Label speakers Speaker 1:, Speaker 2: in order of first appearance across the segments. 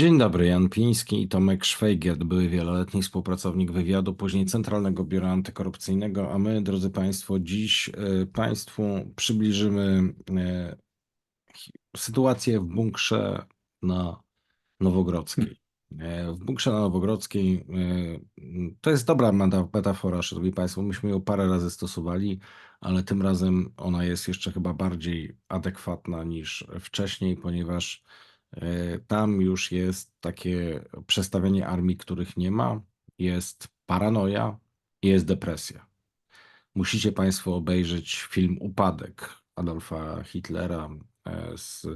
Speaker 1: Dzień dobry, Jan Piński i Tomek Szwajgiert, były wieloletni współpracownik wywiadu, później Centralnego Biura Antykorupcyjnego, a my, drodzy Państwo, dziś e, Państwu przybliżymy e, sytuację w bunkrze na Nowogrodzkiej. E, W bunkrze na Nowogrodzkiej to jest dobra meta- metafora, szanowni Państwo, myśmy ją parę razy stosowali, ale tym razem ona jest jeszcze chyba bardziej adekwatna niż wcześniej, ponieważ Tam już jest takie przestawienie armii, których nie ma, jest paranoja i jest depresja. Musicie Państwo obejrzeć film Upadek Adolfa Hitlera e, z,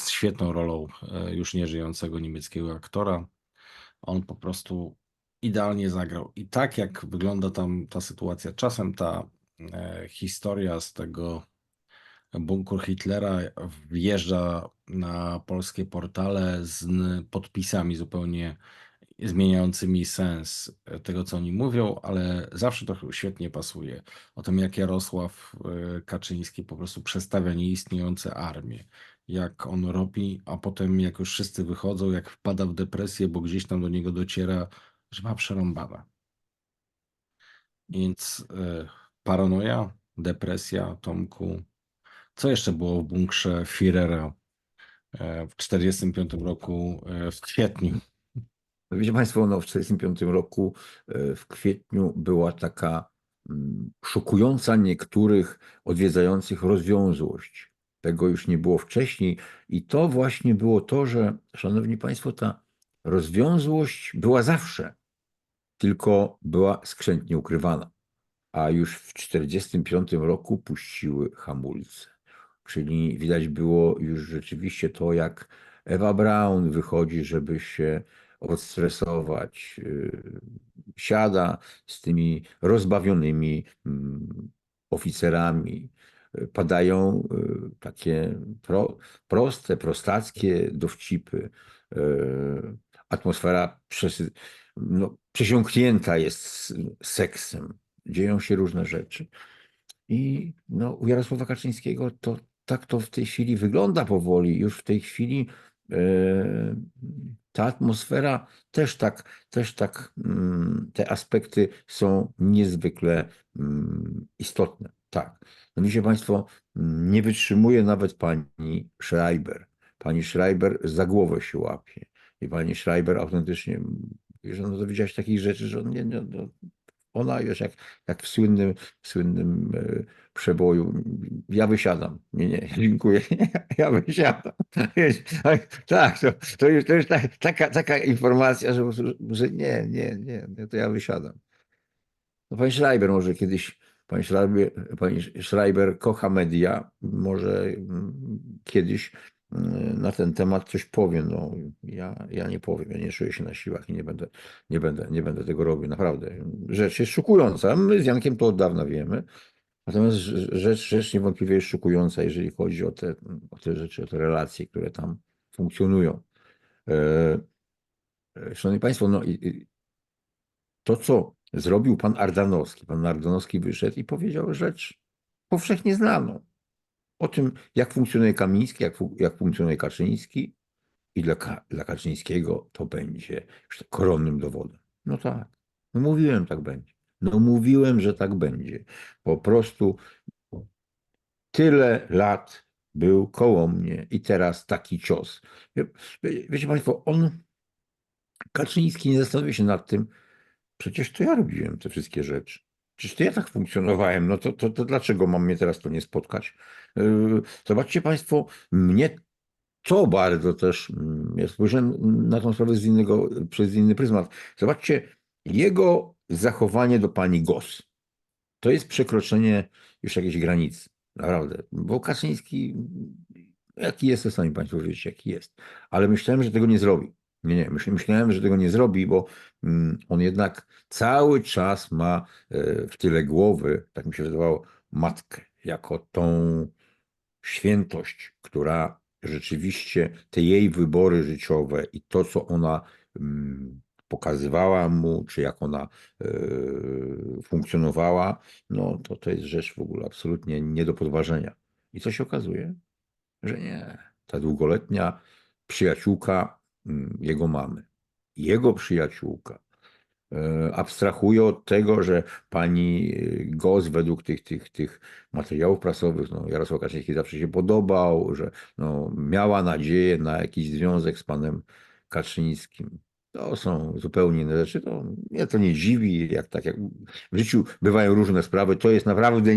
Speaker 1: z świetną rolą e, już nieżyjącego niemieckiego aktora. On po prostu idealnie zagrał. I tak jak wygląda tam ta sytuacja, czasem ta e, historia z tego bunkur Hitlera wjeżdża na polskie portale z podpisami zupełnie zmieniającymi sens tego, co oni mówią, ale zawsze to świetnie pasuje. O tym, jak Jarosław e, Kaczyński po prostu przestawia nieistniejące armie. Jak on robi, a potem jak już wszyscy wychodzą, jak wpada w depresję, bo gdzieś tam do niego dociera, że ma przerąbane. Więc e, paranoja, depresja, Tomku. Co jeszcze było w bunkrze Führera e, w 1945 roku e, w kwietniu?
Speaker 2: Wiecie Państwo, no w 1945 roku e, w kwietniu była taka mm, szokująca niektórych odwiedzających rozwiązłość. Tego już nie było wcześniej i to właśnie było to, że, Szanowni Państwo, ta rozwiązłość była zawsze, tylko była skrzętnie ukrywana. A już w 1945 roku puściły hamulce. Czyli widać było już rzeczywiście to, jak Ewa Braun wychodzi, żeby się odstresować. yy, Siada z tymi rozbawionymi mm, oficerami. Padają yy, takie pro, proste, prostackie dowcipy. Yy, Atmosfera no, przesiąknięta jest seksem. Dzieją się różne rzeczy. I no, u Jarosława Kaczyńskiego to tak to w tej chwili wygląda powoli. Już w tej chwili e, ta atmosfera też tak, też tak, mm, te aspekty są niezwykle mm, istotne. Tak. No wiecie Państwo, nie wytrzymuje nawet pani Schreiber. Pani Schreiber za głowę się łapie. I pani Schreiber autentycznie, że no dowiedziałaś takich rzeczy, że nie, nie, no, ona już jak, jak w słynnym, słynnym e, przeboju. Ja wysiadam. Nie, nie, dziękuję. Ja wysiadam. Tak, Tak, to, to już, to już tak, taka, taka informacja, że, że nie, nie, nie, nie, to ja wysiadam. No pani Schreiber może kiedyś, pani Schreiber, pani Schreiber kocha media, może mm, kiedyś na ten temat coś powie. No, ja, ja nie powiem, ja nie czuję się na siłach i nie będę, nie będę, nie będę tego robił, naprawdę. Rzecz jest szokująca. My z Jankiem to od dawna wiemy. Natomiast rzecz, rzecz niewątpliwie jest szokująca, jeżeli chodzi o te, o te rzeczy, o te relacje, które tam funkcjonują. E, e, Szanowni Państwo, no to, co zrobił pan Ardanowski, pan Ardanowski wyszedł i powiedział rzecz powszechnie znaną o tym, jak funkcjonuje Kamiński, jak, jak funkcjonuje Kaczyński i dla, dla Kaczyńskiego to będzie koronnym dowodem. No tak, no mówiłem, tak będzie. No mówiłem, że tak będzie. Po prostu tyle lat był koło mnie i teraz taki cios. Wie- wiecie Państwo, on, Kaczyński nie zastanowił się nad tym, przecież to ja robiłem te wszystkie rzeczy. Przecież to ja tak funkcjonowałem, no to, to, to dlaczego mam mnie teraz to nie spotkać? Yy, Zobaczcie Państwo, mnie to bardzo też, mm, ja spojrzałem na tą sprawę z innego, przez inny pryzmat. Zobaczcie, jego zachowanie do pani Gos. To jest przekroczenie już jakiejś granicy. Naprawdę. Bo Kaczyński, jaki jest, to sami Państwo wiecie, jaki jest. Ale myślałem, że tego nie zrobi. Nie, nie. Myśl- Myślałem, że tego nie zrobi, bo mm, on jednak cały czas ma e, w tyle głowy, tak mi się wydawało, matkę, jako tą świętość, która rzeczywiście te jej wybory życiowe i to, co ona mm, pokazywała mu, czy jak ona e, funkcjonowała, no to to jest rzecz w ogóle absolutnie nie do podważenia. I co się okazuje? Że nie. Ta długoletnia przyjaciółka mm, jego mamy. Jego przyjaciółka e, abstrahuje od tego, że pani e, Gos według tych, tych, tych materiałów prasowych, no Jarosław Kaczyński zawsze się podobał, że no, miała nadzieję na jakiś związek z panem Kaczyńskim. To są zupełnie inne rzeczy. To mnie to nie dziwi, jak tak jak w życiu bywają różne sprawy. To jest naprawdę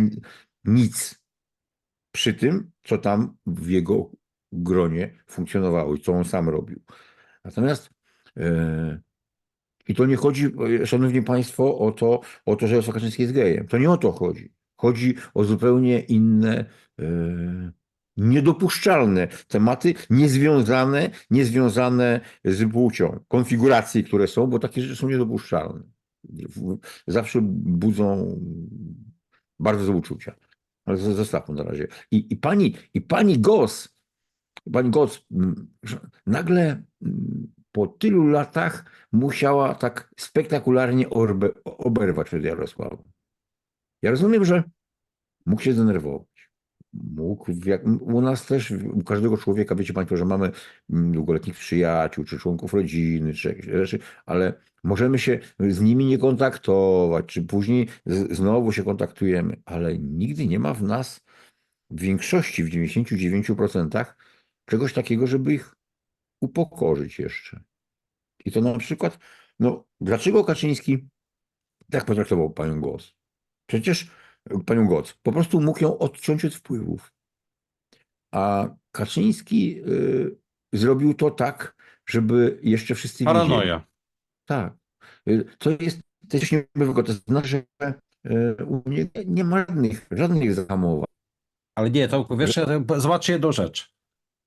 Speaker 2: nic przy tym, co tam w jego gronie funkcjonowało i co on sam robił. Natomiast e, i to nie chodzi, szanowni państwo, o to, o to, że Jarosław Kaczyński jest gejem. To nie o to chodzi. Chodzi o zupełnie inne, e, niedopuszczalne tematy, niezwiązane, niezwiązane z płcią. Konfiguracje, które są, bo takie rzeczy są niedopuszczalne. Zawsze budzą bardzo złe uczucia. Ale zostawmy na razie. I, i pani, i pani Gos, pani Gos nagle po tylu latach musiała tak spektakularnie orbe, oberwać od Jarosława. Ja rozumiem, że mógł się zdenerwować. Mógł, jak, u nas też, u każdego człowieka, wiecie Państwo, że mamy mm, długoletnich przyjaciół, czy członków rodziny, czy jakieś rzeczy, ale możemy się z nimi nie kontaktować, czy później z, znowu się kontaktujemy, ale nigdy nie ma w nas, w większości, w 99% czegoś takiego, żeby ich upokorzyć jeszcze. I to na przykład, no, dlaczego Kaczyński tak potraktował panią Głos? Przecież e, panią Goc po prostu mógł ją odciąć od wpływów. A Kaczyński y, zrobił to tak, żeby jeszcze wszyscy wiedzieli.
Speaker 1: Paranoja.
Speaker 2: Tak. Y, To jest też niebywałe. To znaczy, że u mnie nie ma żadnych, żadnych zahamowań.
Speaker 1: Ale nie, to wiesz, zobaczcie jedną rzecz.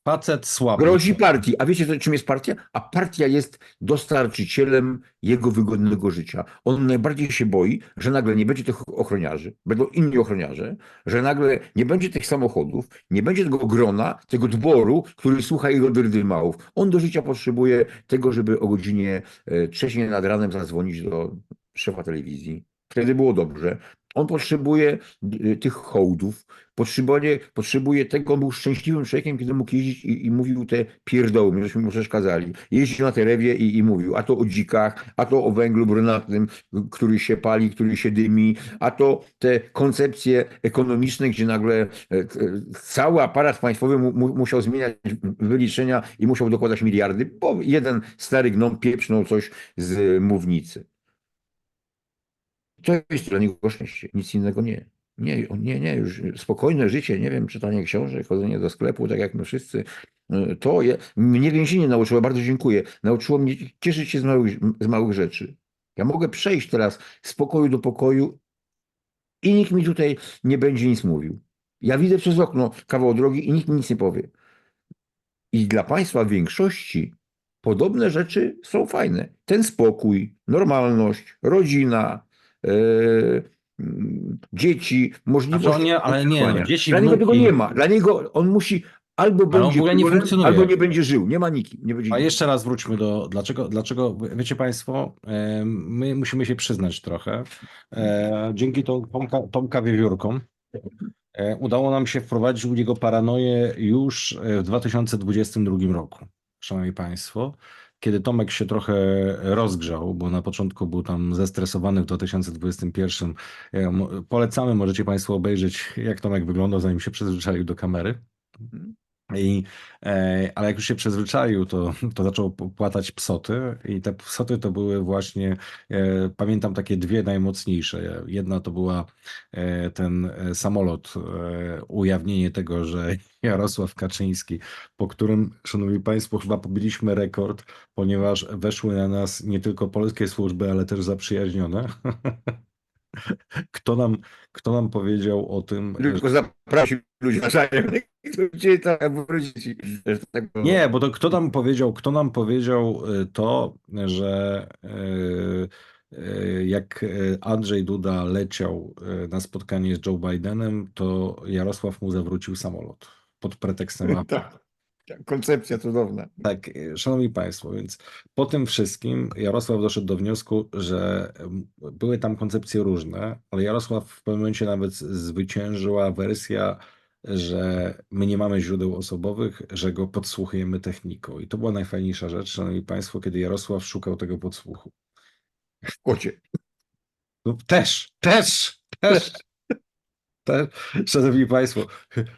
Speaker 1: Facet słaby.
Speaker 2: Grozi partii. A wiecie, czym jest partia? A partia jest dostarczycielem jego wygodnego życia. On najbardziej się boi, że nagle nie będzie tych ochroniarzy, będą inni ochroniarze, że nagle nie będzie tych samochodów, nie będzie tego grona, tego dworu, który słucha jego drdymałów. On do życia potrzebuje tego, żeby o godzinie e, trzeciej nad ranem zadzwonić do szefa telewizji. Wtedy było dobrze. On potrzebuje y, tych hołdów, potrzebuje, potrzebuje tego, on był szczęśliwym człowiekiem, kiedy mógł jeździć i, i mówił te pierdoły, żeśmy mu przeszkadzali. Jeździł na terewie i, i mówił, a to o dzikach, a to o węglu brunatnym, który się pali, który się dymi, a to te koncepcje ekonomiczne, gdzie nagle e, cały aparat państwowy mu, musiał zmieniać wyliczenia i musiał dokładać miliardy, bo jeden stary gnom pieprznął coś z mównicy. To jest dla niego szczęście, nic innego nie. Nie, nie, nie, już spokojne życie, nie wiem, czytanie książek, chodzenie do sklepu, tak jak my wszyscy. Y, To je, mnie więzienie nauczyło, bardzo dziękuję. Nauczyło mnie cieszyć się z małych, z małych rzeczy. Ja mogę przejść teraz z pokoju do pokoju i nikt mi tutaj nie będzie nic mówił. Ja widzę przez okno kawał drogi i nikt mi nic nie powie. I dla państwa w większości podobne rzeczy są fajne. Ten spokój, normalność, rodzina, e, dzieci, możliwość.
Speaker 1: on nie- ale nie, no, dzieci,
Speaker 2: Dla niego tego nie ma. Dla niego on musi albo
Speaker 1: Ale on
Speaker 2: będzie
Speaker 1: ogóle nie funkcjonuje.
Speaker 2: albo nie będzie żył. Nie ma nikim. Nie będzie
Speaker 1: A jeszcze raz wróćmy do dlaczego, dlaczego wiecie Państwo, e, my musimy się przyznać trochę. E, Dzięki to Tomka, Tomka Wiewiórkom e, udało nam się wprowadzić u niego paranoję już e, w 2022 roku. Szanowni Państwo, kiedy Tomek się trochę rozgrzał, bo na początku był tam zestresowany w 2021. E, mo- Polecamy, możecie Państwo obejrzeć, jak Tomek wyglądał, zanim się przyzwyczaił do kamery. I, e, ale jak już się przyzwyczaił, to, to zaczął płatać psoty i te psoty to były właśnie, e, pamiętam takie dwie najmocniejsze. Jedna to była e, ten samolot, ujawnienie tego, że Jarosław Kaczyński, po którym, szanowni państwo, chyba pobiliśmy rekord, ponieważ weszły na nas nie tylko polskie służby, ale też zaprzyjaźnione. Kto nam, kto nam powiedział o tym,
Speaker 2: Tylko zaprosił ludzi na. Gdzie wrócić? tak powiem.
Speaker 1: Nie, bo to kto nam powiedział, kto nam powiedział y, to, że y, jak Andrzej Duda leciał na spotkanie z Joe Bidenem, to Jarosław mu zawrócił samolot pod pretekstem.
Speaker 2: Tak, tak, koncepcja cudowna.
Speaker 1: Tak, szanowni państwo, więc po tym wszystkim Jarosław doszedł do wniosku, że mm, były tam koncepcje różne, ale Jarosław w pewnym momencie nawet zwyciężyła wersja że my nie mamy źródeł osobowych, że go podsłuchujemy techniką. I to była najfajniejsza rzecz, szanowni państwo, kiedy Jarosław szukał tego podsłuchu.
Speaker 2: W kocie.
Speaker 1: No, też, też, też, też. Szanowni Państwo,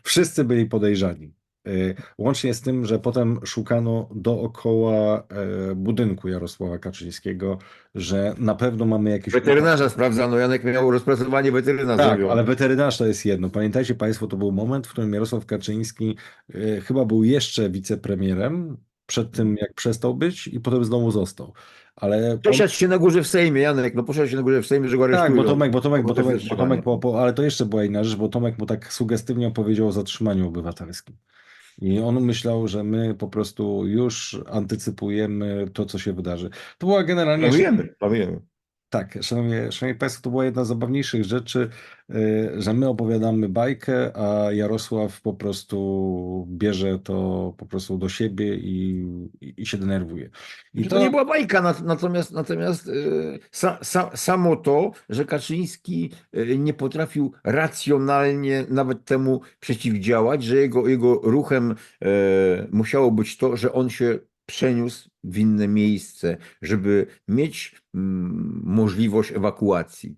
Speaker 1: wszyscy byli podejrzani. Y, Łącznie z tym, że potem szukano dookoła e, budynku Jarosława Kaczyńskiego, że na pewno mamy jakieś.
Speaker 2: Weterynarza sprawdzano, Janek miał rozpracowanie weterynarza.
Speaker 1: Tak, ale weterynarz to jest jedno. Pamiętajcie Państwo, to był moment, w którym Jarosław Kaczyński e, chyba był jeszcze wicepremierem przed tym, jak przestał być i potem znowu został. Ale
Speaker 2: Posiadł się na górze w Sejmie, Janek, no posiadł się na górze w Sejmie, że go
Speaker 1: Tak, bo Tomek, bo Tomek, bo
Speaker 2: Bo to
Speaker 1: Tomek, bo Tomek
Speaker 2: zatrzymanie.
Speaker 1: po, po, ale to jeszcze była inna rzecz, bo Tomek mu tak sugestywnie opowiedział o zatrzymaniu obywatelskim. I on myślał, że my po prostu już antycypujemy to, co się wydarzy. To była generalnie.
Speaker 2: Planujemy, planujemy.
Speaker 1: Tak, szanowni, szanowni Państwo, to była jedna z zabawniejszych rzeczy, y, że my opowiadamy bajkę, a Jarosław po prostu bierze to po prostu do siebie i, i, się denerwuje. I
Speaker 2: I to nie była bajka, nat- natomiast, natomiast e, sa, sa, samo to, że Kaczyński e, nie potrafił racjonalnie nawet temu przeciwdziałać, że jego, jego ruchem musiało być to, że on się przeniósł w inne miejsce, żeby mieć mm, możliwość ewakuacji.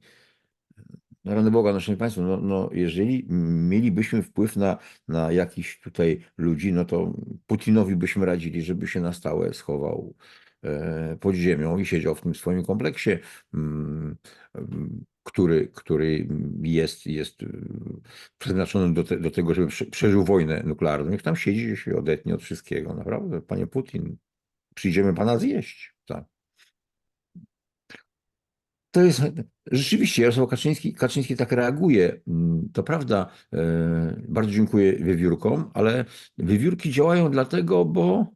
Speaker 2: Na rany Boga, no, szanowni Państwo, no, no, jeżeli mielibyśmy wpływ na, na jakichś tutaj ludzi, no to Putinowi byśmy radzili, żeby się na stałe schował e, pod ziemią i siedział w tym swoim kompleksie, mm, który, który jest, jest mm, przeznaczony do, te, do tego, żeby prze, przeżył wojnę nuklearną. Niech tam siedzi się odetnie od wszystkiego. Naprawdę, panie Putin, przyjdziemy pana zjeść. Tak. To jest rzeczywiście Jarosław Kaczyński, Kaczyński tak reaguje. Mm, To prawda, e, bardzo dziękuję wiewiórkom, ale wiewiórki działają dlatego, bo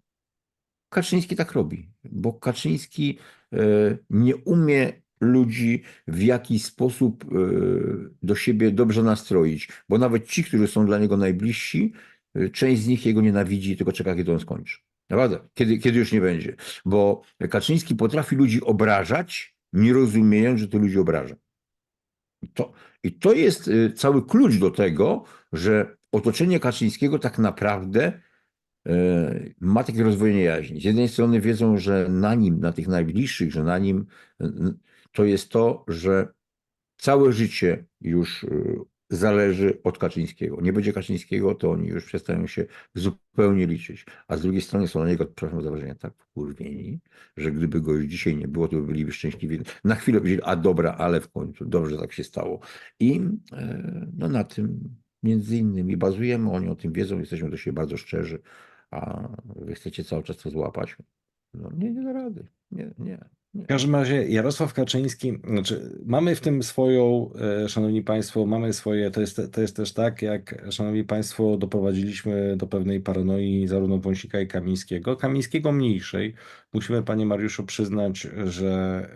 Speaker 2: Kaczyński tak robi. Bo Kaczyński e, nie umie ludzi w jakiś sposób e, do siebie dobrze nastroić, bo nawet ci, którzy są dla niego najbliżsi, e, część z nich jego nienawidzi, tylko czeka, kiedy on skończy. Naprawdę, kiedy, kiedy już nie będzie. Bo Kaczyński potrafi ludzi obrażać, nie rozumiejąc, że to ludzi obraża. I to, I to jest y, cały klucz do tego, że otoczenie Kaczyńskiego tak naprawdę ma takie rozdwojenie jaźni. Z jednej strony wiedzą, że na nim, na tych najbliższych, że na nim to jest to, że całe życie już y, zależy od Kaczyńskiego. Nie będzie Kaczyńskiego, to oni już przestają się zupełnie liczyć. A z drugiej strony są na niego, przepraszam za wrażenie, tak wkurwieni, że gdyby go już dzisiaj nie było, to by byliby szczęśliwi. Na chwilę powiedzieli, a dobra, ale w końcu, dobrze tak się stało. I e, no, na tym między innymi bazujemy, oni o tym wiedzą, jesteśmy do siebie bardzo szczerzy, a wy chcecie cały czas to złapać. No nie, nie da rady. Nie, nie.
Speaker 1: W każdym razie Jarosław Kaczyński, znaczy mamy w tym swoją, e, szanowni państwo, mamy swoje, to jest, to jest też tak, jak szanowni państwo doprowadziliśmy do pewnej paranoi zarówno Wąsika i Kamińskiego, Kamińskiego mniejszej. Musimy panie Mariuszu przyznać, że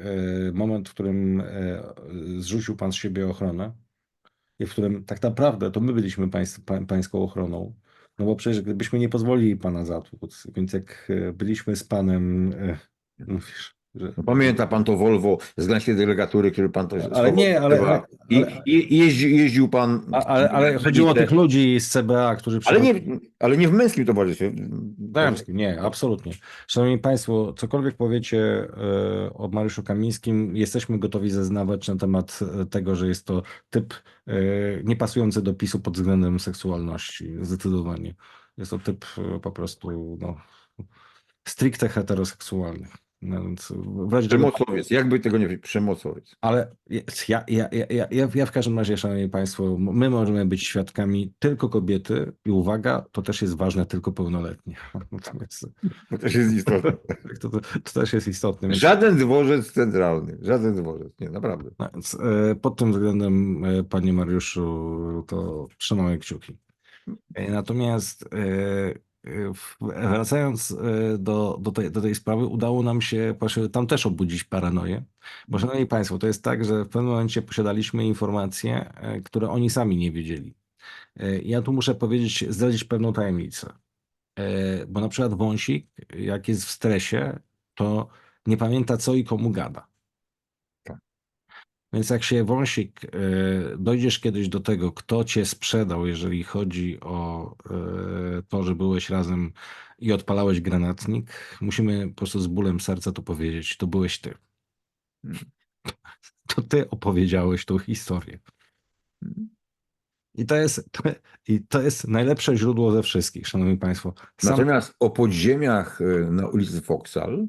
Speaker 1: e, moment, w którym e, zrzucił pan z siebie ochronę i w którym tak naprawdę to my byliśmy państw, pa, pańską ochroną, no bo przecież gdybyśmy nie pozwolili pana zatłuc, więc jak byliśmy z panem, mówisz,
Speaker 2: Pamięta pan to Volvo z gdańskiej delegatury, który pan to
Speaker 1: Ale nie, ale-
Speaker 2: w. I,
Speaker 1: ale-
Speaker 2: i, i jeździł, jeździł pan.
Speaker 1: Ale, ale chodziło o tych ludzi z CBA, którzy
Speaker 2: Ale nie, ale nie w męskim towarzystwie.
Speaker 1: Damskim, nie, absolutnie. Szanowni Państwo, cokolwiek powiecie e, o Mariuszu Kamińskim, jesteśmy gotowi zeznawać na temat e, tego, że jest to typ e, niepasujący do PiSu pod względem seksualności, zdecydowanie. Jest to typ po prostu no, stricte heteroseksualny. No, w razie
Speaker 2: Przemocowiec, jakby tego nie przemocowiec.
Speaker 1: Ale ja, ja, ja, ja, ja, w każdym razie, szanowni państwo, my możemy być świadkami tylko kobiety i uwaga, to też jest ważne tylko pełnoletnie. Natomiast
Speaker 2: To też jest istotne.
Speaker 1: to, to, to też jest istotne. Więc,
Speaker 2: Żaden dworzec centralny, żaden dworzec, nie, naprawdę.
Speaker 1: no, więc, e, pod tym względem, e, panie Mariuszu, to trzymamy kciuki. E, Natomiast wracając e, do, do, tej, do tej sprawy, udało nam się tam też obudzić paranoję. Bo szanowni państwo, to jest tak, że w pewnym momencie posiadaliśmy informacje, e, które oni sami nie wiedzieli. E, Ja tu muszę powiedzieć, zdradzić pewną tajemnicę. Bo na przykład Wąsik, jak jest w stresie, to nie pamięta co i komu gada. Więc jak się Wąsik, e, dojdziesz kiedyś do tego, kto cię sprzedał, jeżeli chodzi o e, to, że byłeś razem i odpalałeś granatnik, musimy po prostu z bólem serca to powiedzieć, to byłeś ty.
Speaker 2: Mhm.
Speaker 1: To ty opowiedziałeś tą historię.
Speaker 2: Mhm.
Speaker 1: I to jest, to, i to jest najlepsze źródło ze wszystkich, szanowni państwo. Sam,
Speaker 2: Natomiast o podziemiach y, na ulicy Foksal,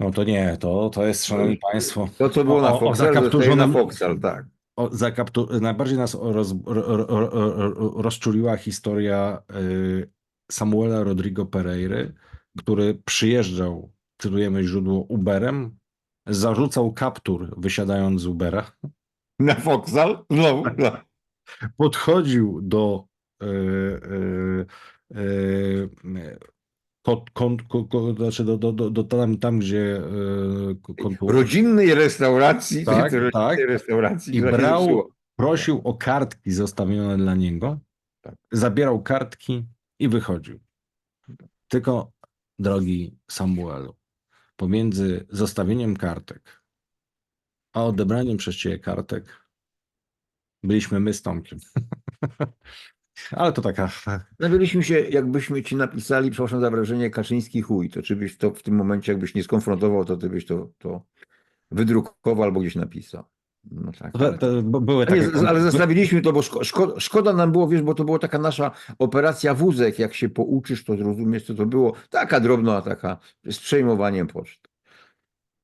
Speaker 1: no to nie, to, to jest, szanowni państwo,
Speaker 2: to co było
Speaker 1: O-
Speaker 2: na zostaje na Foksal, tak.
Speaker 1: O, zakaptu... Najbardziej nas roz... ro, ro, ro, ro, rozczuliła historia y, Samuela Rodrigo Pereiry, który przyjeżdżał, cytujemy źródło, Uberem, zarzucał kaptur wysiadając z Ubera,
Speaker 2: Na Foksal? Znowu? No.
Speaker 1: podchodził do y, y, ko, kon, ko, ko, znaczy do, do, do, do tam, tam, gdzie y, kontu-
Speaker 2: Rodzinnej restauracji,
Speaker 1: Tak,
Speaker 2: rodzinnej
Speaker 1: tak.
Speaker 2: restauracji,
Speaker 1: I brał, prosił o kartki zostawione dla niego,
Speaker 2: Tak.
Speaker 1: zabierał kartki i wychodził. Tylko, drogi Samuelu, pomiędzy zostawieniem kartek a odebraniem przez ciebie kartek byliśmy my z Tomkiem. Ale to taka...
Speaker 2: Zastanawialiśmy się, jakbyśmy ci napisali, przepraszam za wrażenie, Kaczyński chuj, to czy byś to w tym momencie, jakbyś nie skonfrontował, to ty byś to, to wydrukował albo gdzieś napisał. No tak.
Speaker 1: To, to, bo były takie...
Speaker 2: ale zostawiliśmy to, bo szko, szkoda, nam było, wiesz, bo to była taka nasza operacja wózek. Jak się pouczysz, to zrozumiesz, co to było. Taka drobna, taka z przejmowaniem poszt.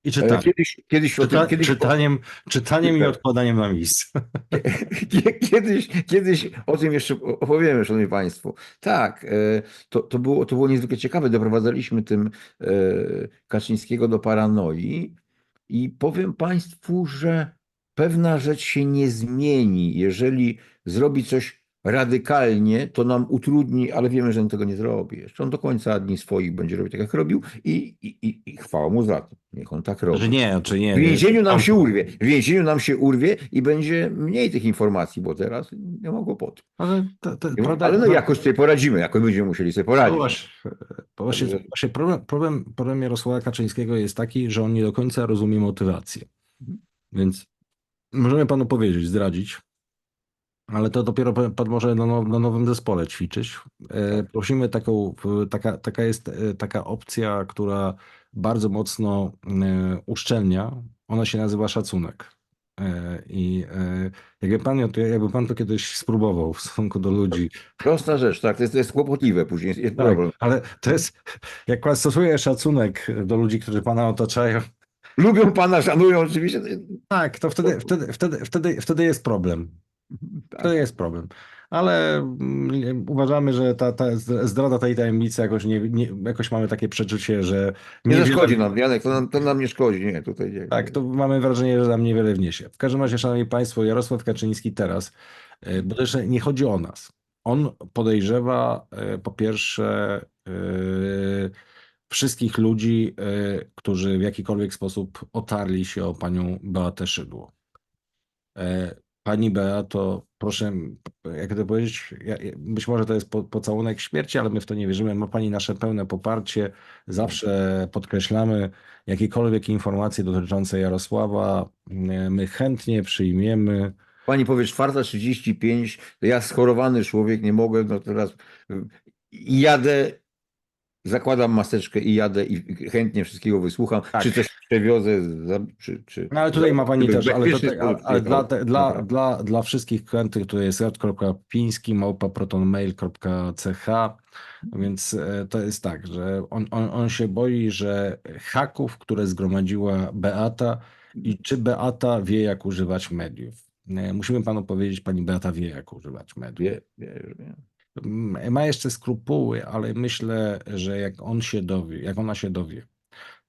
Speaker 1: I
Speaker 2: E,
Speaker 1: czyta,
Speaker 2: Kiedyś, kiedyś, o tym,
Speaker 1: czyta,
Speaker 2: kiedyś,
Speaker 1: czytaniem, czytaniem i odkładaniem na miejsce.
Speaker 2: kiedyś, kiedyś o tym jeszcze opowiemy, szanowni państwo. Tak, e, to, to, było, to było niezwykle ciekawe. Doprowadzaliśmy tym e, Kaczyńskiego do paranoi i powiem państwu, że pewna rzecz się nie zmieni. Jeżeli zrobi coś radykalnie, to nam utrudni, ale wiemy, że on tego nie zrobi. Jeszcze on do końca dni swoich będzie robił tak, jak robił i, i, i, i chwała mu za to. Niech on tak robi.
Speaker 1: Że nie, czy nie.
Speaker 2: W więzieniu nam się urwie. W więzieniu nam się urwie i będzie mniej tych informacji, bo teraz nie ma kłopotu.
Speaker 1: Ale, to, to,
Speaker 2: ma-
Speaker 1: prawda-
Speaker 2: Ale no jakoś sobie poradzimy, jakoś będziemy musieli sobie poradzić.
Speaker 1: właśnie, właśnie, właśnie problem, problem, problem Jarosława Kaczyńskiego jest taki, że on nie do końca rozumie motywację. Więc możemy panu powiedzieć, zdradzić, ale to dopiero pan może na, now- na nowym zespole ćwiczyć. E, prosimy taką, taka, taka jest e, taka opcja, która bardzo mocno e, uszczelnia. Ona się nazywa szacunek. E, I e, jakby pan, to- jakby pan to kiedyś spróbował w stosunku do ludzi,
Speaker 2: Prosta rzecz, tak, to jest, to jest kłopotliwe później, jest, jest
Speaker 1: tak,
Speaker 2: problem.
Speaker 1: ale to jest, jak pan stosuje szacunek do ludzi, którzy pana otaczają,
Speaker 2: Lubią pana, szanują oczywiście.
Speaker 1: tak, to wtedy, wtedy, wtedy, wtedy, wtedy jest problem.
Speaker 2: Tak.
Speaker 1: Wtedy jest problem. Ale mm, uważamy, że ta, ta zdrada tej tajemnicy jakoś, nie, nie, jakoś mamy takie przeczucie, że
Speaker 2: Nie
Speaker 1: niewiele-
Speaker 2: zaszkodzi nam, Janek, to nam, to nam nie szkodzi, nie, tutaj nie.
Speaker 1: Tak, to mamy wrażenie, że nam niewiele wniesie. W każdym razie, szanowni państwo, Jarosław Kaczyński teraz, e, bo też nie chodzi o nas. On podejrzewa e, po pierwsze e, wszystkich ludzi, którzy w jakikolwiek sposób otarli się o panią Beatę Szydło. Pani Beato, proszę, jak to powiedzieć, być może to jest po, pocałunek śmierci, ale my w to nie wierzymy. Ma Pani nasze pełne poparcie. Zawsze podkreślamy jakiekolwiek informacje dotyczące Jarosława. My chętnie przyjmiemy.
Speaker 2: Pani powie 4.35, to ja schorowany człowiek nie mogę, no teraz jadę, zakładam maseczkę i jadę i chętnie wszystkiego wysłucham,
Speaker 1: Tak.
Speaker 2: czy coś przewiozę, czy, czy...
Speaker 1: No ale tutaj ma Pani też, ale, to, ale, ale dla, te, dla, dla, dla wszystkich klientów to jest j.piński małpa protonmail.ch więc e, to jest tak, że on, on, on się boi, że haków, które zgromadziła Beata i czy Beata wie jak używać mediów. E, Musimy Panu powiedzieć, Pani Beata wie jak używać mediów.
Speaker 2: Wie, wie, wie.
Speaker 1: Ma jeszcze skrupuły, ale myślę, że jak on się dowie, jak ona się dowie,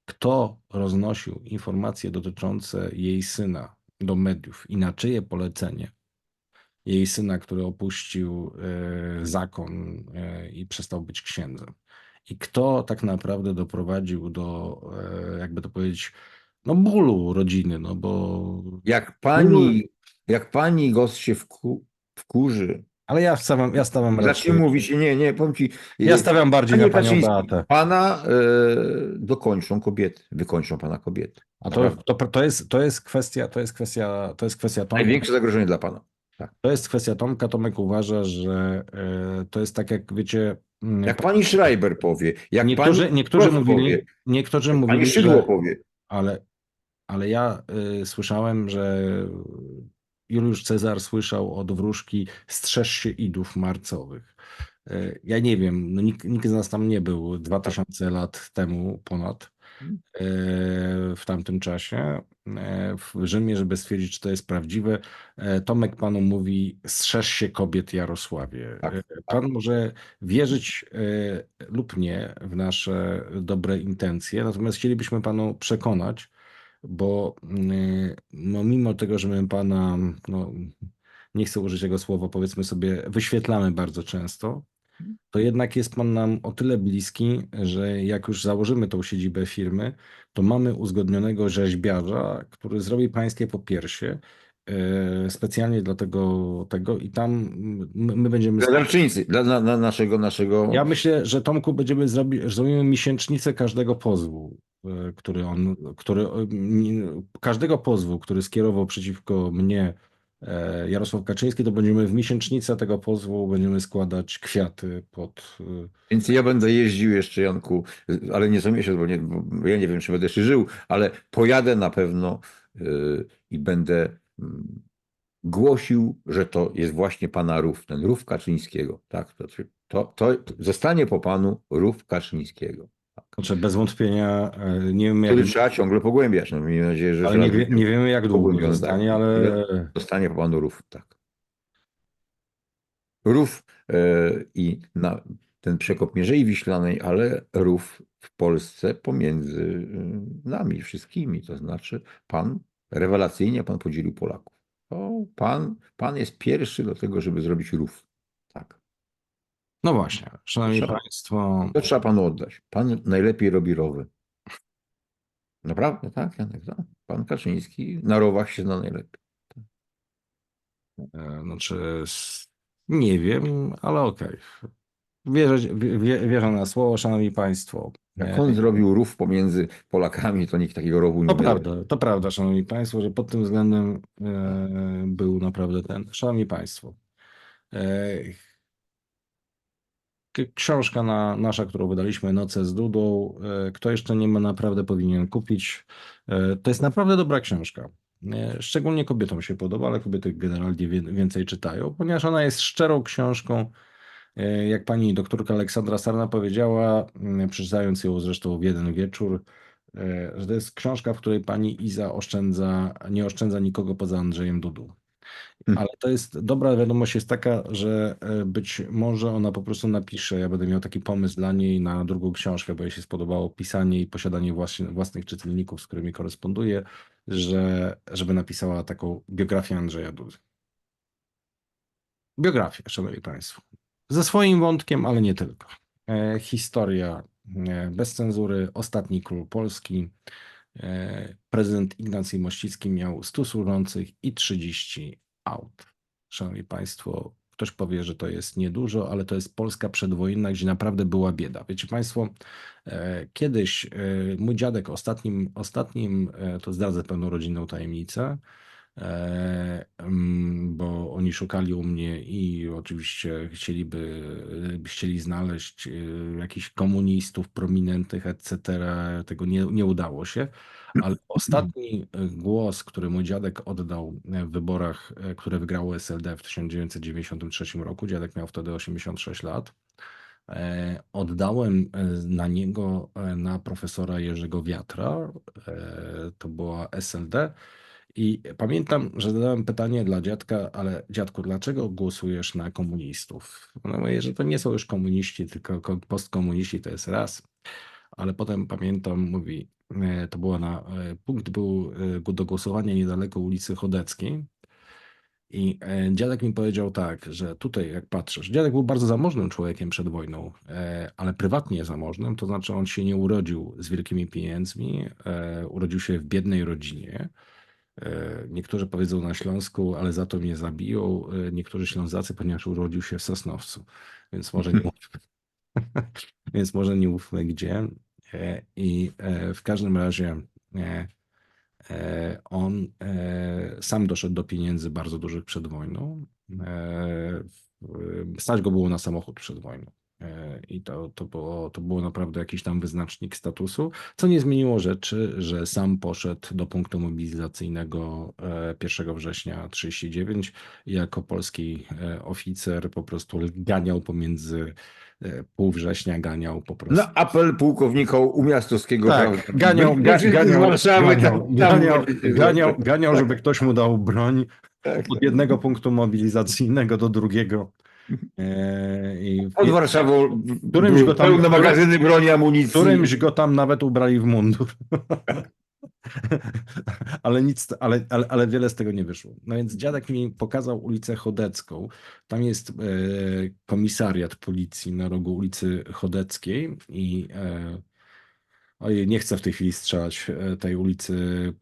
Speaker 1: kto roznosił informacje dotyczące jej syna do mediów i na czyje polecenie jej syna, który opuścił e, zakon e, i przestał być księdzem. I kto tak naprawdę doprowadził do, e, jakby to powiedzieć, no bólu rodziny, no bo
Speaker 2: Jak pani, jak pani gość się wku, wkurzy,
Speaker 1: Ale ja stawiam, ja stawiam
Speaker 2: Zacznij
Speaker 1: raczej,
Speaker 2: mówić, nie, nie, powiem ci.
Speaker 1: ja stawiam bardziej
Speaker 2: Panie
Speaker 1: na panią
Speaker 2: Kaczyński,
Speaker 1: Beatę.
Speaker 2: Pana e, dokończą kobiety, wykończą pana kobiety.
Speaker 1: A to, to, to, jest, to jest kwestia, to jest kwestia, to jest kwestia Tomka.
Speaker 2: Największe zagrożenie dla pana.
Speaker 1: To jest kwestia Tomka. Tomek uważa, że e, to jest tak jak wiecie. mm,
Speaker 2: Jak pani Schreiber powie, jak
Speaker 1: niektórzy
Speaker 2: pani
Speaker 1: niektórzy mówili,
Speaker 2: powie,
Speaker 1: niektórzy mówili,
Speaker 2: pani Szydło
Speaker 1: że,
Speaker 2: powie.
Speaker 1: ale, ale ja y, słyszałem, że Juliusz Cezar słyszał od wróżki strzeż się idów marcowych. Y, Ja nie wiem, no nikt, nikt z nas tam nie był 2000 lat temu ponad
Speaker 2: Mhm.
Speaker 1: y, w tamtym czasie y, w Rzymie, żeby stwierdzić, czy to jest prawdziwe. Tomek panu mówi, strzeż się kobiet Jarosławie.
Speaker 2: Tak,
Speaker 1: Y, Pan może wierzyć lub nie w nasze dobre intencje, natomiast chcielibyśmy panu przekonać, bo y, no, mimo tego, że my pana, no, nie chcę użyć tego słowa, powiedzmy sobie, wyświetlamy bardzo często, to jednak jest pan nam o tyle bliski, że jak już założymy tą siedzibę firmy, to mamy uzgodnionego rzeźbiarza, który zrobi pańskie popiersie y, specjalnie dla tego, tego i tam my, my będziemy...
Speaker 2: Dla darczyńcy, dla, dla, dla naszego, naszego.
Speaker 1: Ja myślę, że Tomku będziemy zrobi, zrobimy miesięcznicę każdego pozwu, który on, który, e, każdego pozwu, który skierował przeciwko mnie e, Jarosław Kaczyński, to będziemy w miesięcznicę tego pozwu będziemy składać kwiaty pod. e,
Speaker 2: Więc ja będę jeździł jeszcze, Janku, ale nie co miesiąc, bo, nie, bo ja nie wiem, czy będę jeszcze żył, ale pojadę na pewno i będę mm, głosił, że to jest właśnie pana rów, ten rów Kaczyńskiego. Tak, to, to, to zostanie po panu rów Kaczyńskiego.
Speaker 1: Znaczy bez wątpienia e, nie wiem jak,
Speaker 2: Który trzeba ciągle pogłębiać. No, miejmy nadzieję, że
Speaker 1: ale nie, wie, nie wiemy jak długo zostanie,
Speaker 2: tak.
Speaker 1: ale
Speaker 2: Zostanie po panu rów, tak. Rów e, i na ten przekop Mierzei Wiślanej, ale rów w Polsce pomiędzy e, nami wszystkimi. To znaczy pan, rewelacyjnie pan podzielił Polaków. Pan, pan jest pierwszy do tego, żeby zrobić rów.
Speaker 1: No właśnie, szanowni
Speaker 2: Trzeba-
Speaker 1: państwo,
Speaker 2: To trzeba panu oddać. Pan najlepiej robi rowy. Naprawdę, tak, Janek, tak. Pan Kaczyński na rowach się zna najlepiej.
Speaker 1: e, znaczy s- nie wiem, ale okej. Wierzę, wie, wierzę na słowo, szanowni państwo.
Speaker 2: Jak
Speaker 1: E,
Speaker 2: on zrobił rów pomiędzy Polakami, to nikt takiego rowu nie
Speaker 1: To
Speaker 2: miał.
Speaker 1: prawda, to prawda, szanowni państwo, że pod tym względem e, był naprawdę ten. Szanowni państwo, e, książka na, nasza, którą wydaliśmy, Noce z Dudą, e, kto jeszcze nie ma, naprawdę powinien kupić. E, to jest naprawdę dobra książka. E, szczególnie kobietom się podoba, ale kobiety generalnie więcej czytają, ponieważ ona jest szczerą książką, Jak pani doktorka Aleksandra Sarna powiedziała, przeczytając ją zresztą w jeden wieczór, że to jest książka, w której pani Iza oszczędza, nie oszczędza nikogo poza Andrzejem Dudu.
Speaker 2: Hmm.
Speaker 1: Ale to jest dobra wiadomość jest taka, że e, być może ona po prostu napisze, ja będę miał taki pomysł dla niej na drugą książkę, bo jej się spodobało pisanie i posiadanie właśnie, własnych czytelników, z którymi koresponduje, że, żeby napisała taką biografię Andrzeja Dudy. Biografię, szanowni państwo. Ze swoim wątkiem, ale nie tylko. E, historia e, bez cenzury, ostatni król Polski. E, prezydent Ignacy Mościcki miał 100 służących i 30 aut. Szanowni Państwo, ktoś powie, że to jest niedużo, ale to jest Polska przedwojenna, gdzie naprawdę była bieda. Wiecie Państwo, e, kiedyś e, mój dziadek ostatnim, ostatnim to zdradzę pewną rodzinną tajemnicę, bo oni szukali u mnie i oczywiście chcieliby, e, chcieli znaleźć e, jakichś komunistów prominentnych, etc. Tego nie, nie udało się, ale ostatni e, głos, który mój dziadek oddał w wyborach, e, które wygrało SLD w 1993 roku, dziadek miał wtedy 86 lat, e, oddałem e, na niego, e, na profesora Jerzego Wiatra, e, to była SLD, i pamiętam, że zadałem pytanie dla dziadka, ale dziadku, dlaczego głosujesz na komunistów? No mówię, że to nie są już komuniści, tylko ko- postkomuniści to jest raz. Ale potem pamiętam, mówi, e, to było na, e, punkt był e, do głosowania niedaleko ulicy Chodeckiej. I dziadek mi powiedział tak, że tutaj jak patrzysz, dziadek był bardzo zamożnym człowiekiem przed wojną, ale prywatnie zamożnym, to znaczy on się nie urodził z wielkimi pieniędzmi, urodził się w biednej rodzinie. E, Niektórzy powiedzą na Śląsku, ale za to mnie zabiją. E, Niektórzy Ślązacy, ponieważ urodził się w Sosnowcu, więc może nie mówmy, więc może nie mówmy gdzie. E, I w każdym razie on sam doszedł do pieniędzy bardzo dużych przed wojną. Stać go było na samochód przed wojną. E, I to, to, było, to było naprawdę jakiś tam wyznacznik statusu, co nie zmieniło rzeczy, że sam poszedł do punktu mobilizacyjnego e, 1 września 39 i jako polski e, oficer po prostu ganiał pomiędzy e, pół września, ganiał po prostu.
Speaker 2: Na apel pułkownika Umiastowskiego.
Speaker 1: Tak, ganiał, ga, ganiał,
Speaker 2: Warszawy,
Speaker 1: ganiał,
Speaker 2: tam- tam
Speaker 1: ganiał, ganiał, ganiał, żeby ktoś mu dał broń
Speaker 2: Tak.
Speaker 1: od jednego punktu mobilizacyjnego do drugiego. E, I
Speaker 2: Pod Warszawą
Speaker 1: Którymś go tam-
Speaker 2: pełne magazyny broni, amunicji.
Speaker 1: którymś go tam nawet ubrali w mundur. ale nic, ale, ale, ale wiele z tego nie wyszło. No więc dziadek mi pokazał ulicę Chodecką. Tam jest e, komisariat policji na rogu ulicy Chodeckiej i e, ojej, nie chcę w tej chwili strzelać e, tej ulicy,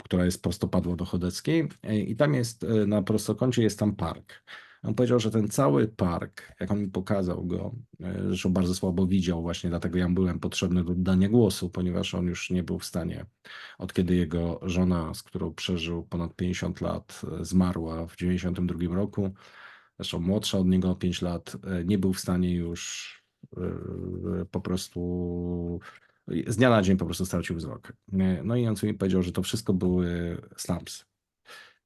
Speaker 1: która jest prostopadło do Chodeckiej E, i tam jest na prostokącie jest tam park. On powiedział, że ten cały park, jak on mi pokazał go, e, zresztą bardzo słabo widział właśnie, dlatego ja byłem potrzebny do oddania głosu, ponieważ on już nie był w stanie, od kiedy jego żona, z którą przeżył ponad 50 lat, e, zmarła w 92 roku, zresztą młodsza od niego o 5 lat, e, nie był w stanie już po prostu z dnia na dzień po prostu stracił wzrok. No i on mi powiedział, że to wszystko były slums.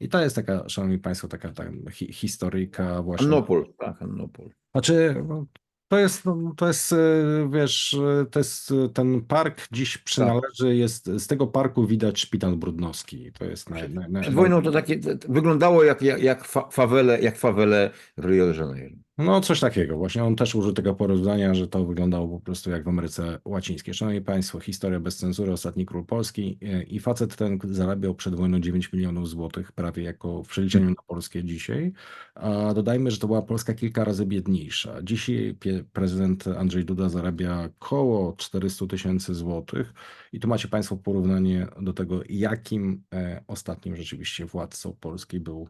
Speaker 1: I to jest taka, szanowni państwo, taka tam hi, historyjka właśnie.
Speaker 2: Annopol, tak, Annopol.
Speaker 1: Znaczy, no, to jest, no, to jest, e, wiesz, e, to jest e, ten park dziś przynależy, jest, z tego parku widać szpital brudnowski. To jest naj, naj, naj,
Speaker 2: Przed wojną to takie to wyglądało jak, jak, jak fa, fawele, jak fawele Rio de Janeiro.
Speaker 1: No, coś takiego. Właśnie on też użył tego porównania, że to wyglądało po prostu jak w Ameryce Łacińskiej. Szanowni Państwo, historia bez cenzury, ostatni król Polski e, i facet ten zarabiał przed wojną 9 milionów złotych, prawie jako w przeliczeniu na polskie dzisiaj. A dodajmy, że to była Polska kilka razy biedniejsza. Dzisiaj prezydent Andrzej Duda zarabia około 400 tysięcy złotych i tu macie Państwo porównanie do tego, jakim e, ostatnim rzeczywiście władcą Polski był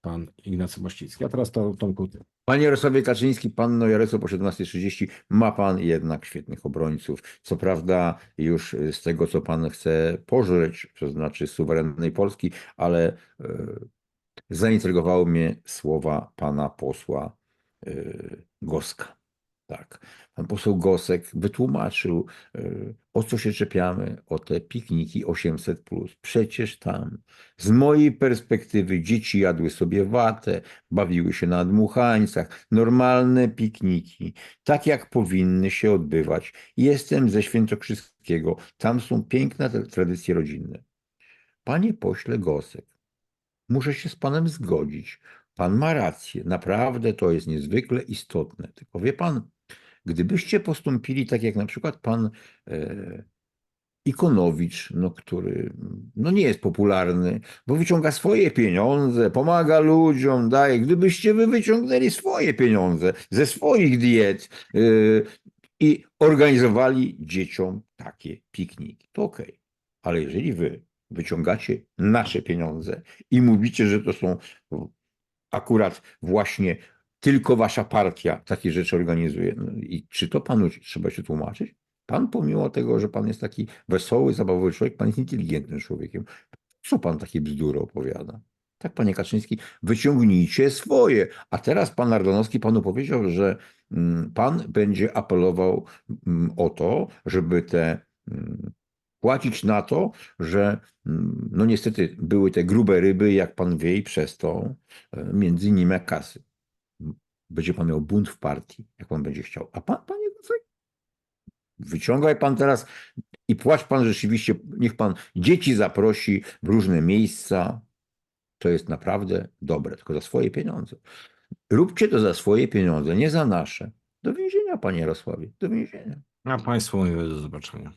Speaker 1: pan Ignacy Mościcki. A teraz to Tomku, ty.
Speaker 2: Panie Jarosławie Kaczyński, panno Jarosław po 17.30, ma pan jednak świetnych obrońców. Co prawda już z tego, co pan chce pożreć, to znaczy suwerennej Polski, ale e, zaintrygowały mnie słowa pana posła e, Goska. Tak, pan poseł Gosek wytłumaczył, e, o co się czepiamy, o te pikniki 800+. Przecież tam z mojej perspektywy dzieci jadły sobie watę, bawiły się na dmuchańcach, normalne pikniki, tak jak powinny się odbywać. Jestem ze Świętokrzyskiego, tam są piękne tra- tradycje rodzinne. Panie pośle Gosek, muszę się z panem zgodzić. Pan ma rację, naprawdę to jest niezwykle istotne. Tylko wie pan, gdybyście postąpili tak jak na przykład pan e, Ikonowicz, no, który no, nie jest popularny, bo wyciąga swoje pieniądze, pomaga ludziom, daje. Gdybyście wy wyciągnęli swoje pieniądze ze swoich diet yy, i organizowali dzieciom takie pikniki, to okej. Ale jeżeli wy wyciągacie nasze pieniądze i mówicie, że to są akurat właśnie tylko wasza partia takie rzeczy organizuje, no, i czy to panu trzeba się tłumaczyć? Pan pomimo tego, że pan jest taki wesoły, zabawowy człowiek, pan jest inteligentnym człowiekiem. Co pan takie bzdury opowiada? Tak, panie Kaczyński, wyciągnijcie swoje. A teraz pan Ardanowski panu powiedział, że mm, pan będzie apelował mm, o to, żeby te mm, płacić na to, że no niestety były te grube ryby, jak pan wie, i przez to e, między innymi kasy. Będzie pan miał bunt w partii, jak pan będzie chciał. A pan, panie Gocek, wyciągaj pan teraz i płać pan rzeczywiście, niech pan dzieci zaprosi w różne miejsca. To jest naprawdę dobre, tylko za swoje pieniądze. Róbcie to za swoje pieniądze, nie za nasze. Do więzienia, panie Jarosławie, do więzienia.
Speaker 1: A Państwu mówię do zobaczenia.